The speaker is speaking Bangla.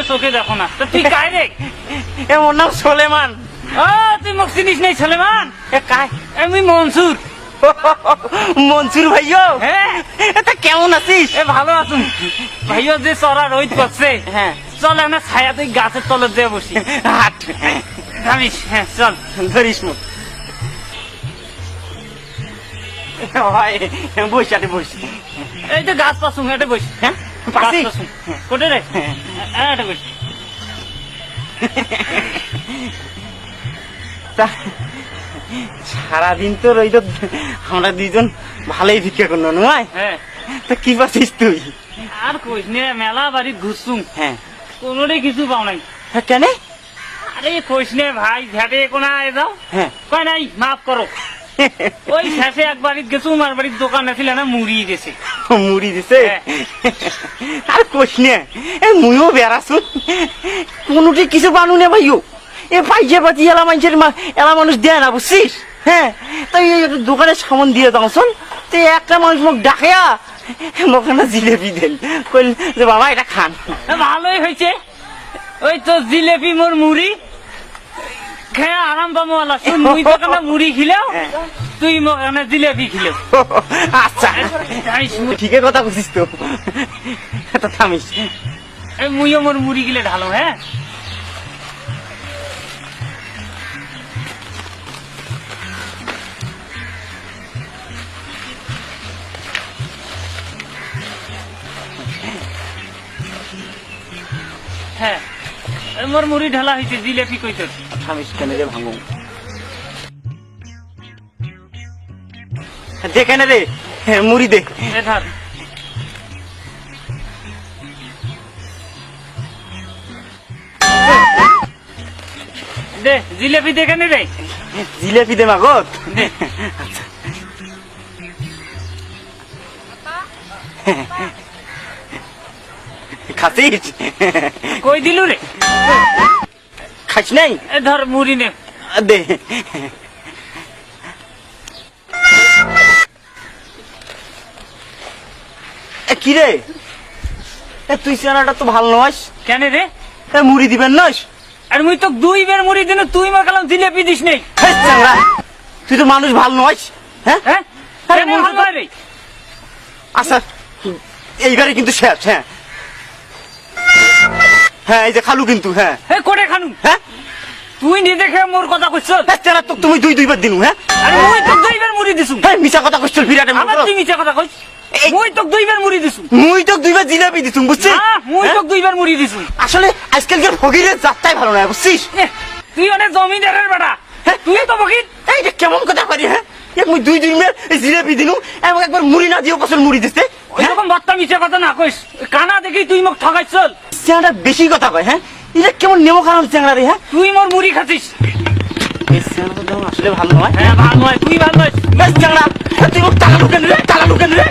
তুমি চোখে দেখো না। তো তুই কাই রে এ মোর নাম সোলেমান। ও তুই মোক চিনিস নাই ছেলেমান এ কায়? আমি মনসুর। মনসুর ভাইও হ্যাঁ কেমন আছিস? এ ভালো আছুন ভাইও যে চড়া রোদ করছে হ্যাঁ চল না ছায়া তুই গাছের তলে দিয়ে বসি। হাট। জানিস হ্যাঁ চল। ধরিস মুখ বৈশাটে বসি এই তো গাছ পাসুন এটা বসি হ্যাঁ পাশি। কোটে রে। হ্যাঁ। এটা বসি সারাদিন তো তো আমরা দুইজন ভালোই ভিক্ষা করল নয় হ্যাঁ। তা কি পাচ্ছিস তুই? আর কইস নে মেলা বাড়ি ঘুরছুম হ্যাঁ। কোনোরে কিছু পাও নাই। হ্যাঁ, কেন? আরে কইস নে ভাই ঘাটে কোনা আয় যাও। হ্যাঁ। কয় নাই মাফ করো। ওই শেষে এক বাড়িতে গেছো আমার বাড়ির দোকানে ছিল না মুড়ি গেছে মুড়ি দিছে। আর কোশ নে এ মুইও বেড়াছু কোনোটি কিছু বানু নে ভাইও এ পাইছে পাতি এলা মানুষের এলা মানুষ দেয় না বুঝছিস? হ্যাঁ তাই দোকানে সামন দিয়ে দাও তো একটা মানুষ মোক ডাকেয়া মোক না জিলেপি দেন। কইল যে বাবা এটা খান। ভালোই হয়েছে ওই তো জিলেপি মোর মুড়ি। খেয়ে আরাম পাবো আলা মুই তো মুড়ি খিলেও হ্যাঁ। তুই মোক এখানে জিলেপি খিলেও। আচ্ছা মুই- ঠিকই কথা বুঝিস তো। তা থামিস। মুইও মোর মুড়ি গিলে ঢালো হ্যাঁ? হ্যাঁ মোর মুড়ি ঢালা হয়েছে জিলেপি কই তোর থামিস কেন রে ভাঙো দেখে না রে হ্যাঁ, মুড়ি দে। দে জিলেপি দেখে নে রে জিলেপি দে মাগত দে। খাসিস? কই দিলু রে? খাস নাই? এ ধর মুড়ি নে। দে। কি রে? এ, তুই চেনাটা তো ভালো নস। কেন রে? মুড়ি দিবেন নস। আর মুই তো দুই বের মুড়ি দিন তুই মা কালাম জিলেপি দিস নেই। তুই তো মানুষ ভালো হ্যাঁ? হ্যাঁ? আরে ভালো তো- হয় আচ্ছা এইবারে কিন্তু শেষ হ্যাঁ। হ্যাঁ এই যে খালু কিন্তু হ্যাঁ। হে কোটে খানু? হ্যাঁ? তুই নিজে খেয়ে মোর কথা কইছ হ্যাঁ, চেনা তো তুমি দুই দুইবার দিনু হ্যাঁ? আরে মুই তো দুই বের মুড়ি দিছু। হ্যাঁ মিছা কথা কইছিল বিরাটে আমার তুই মিছা কথা কইছ? মুই তো দুই বের মুড়ি দিছু। মুই তো দুইবার জিলাপি দিতুম বুঝছিস? না মুই হ্যাঁ? দুই বের মুড়ি দিছু। আসলে আজকালকার ফকিরের যাত্রাই ভালো নয় বুঝছিস? তুই অনেক জমিদারের বেটা। হ্যাঁ? তুই তো এই কেমন কথা করি হ্যাঁ? মুই দুই দুই মেয়ের জিলাপি দিনু এবং একবার মুড়ি না দিও পছন্দ মুড়ি দিতে বার্তা মিছে কথা না কইস। কানা দেখি তুই মোক ঠগাইছ চল চেংড়া বেশি কথা কয় হ্যাঁ? এটা কেমন নেমো খারাপ চেংড়া রে হ্যাঁ? তুই মোর মুড়ি খাচ্ছিস। আসলে ভালো নয়। হ্যাঁ ভালো নয় তুই ভালো নয়। বেশ চেংড়া তুই মোক টাকা লুকেন রে টাকা লুকেন রে।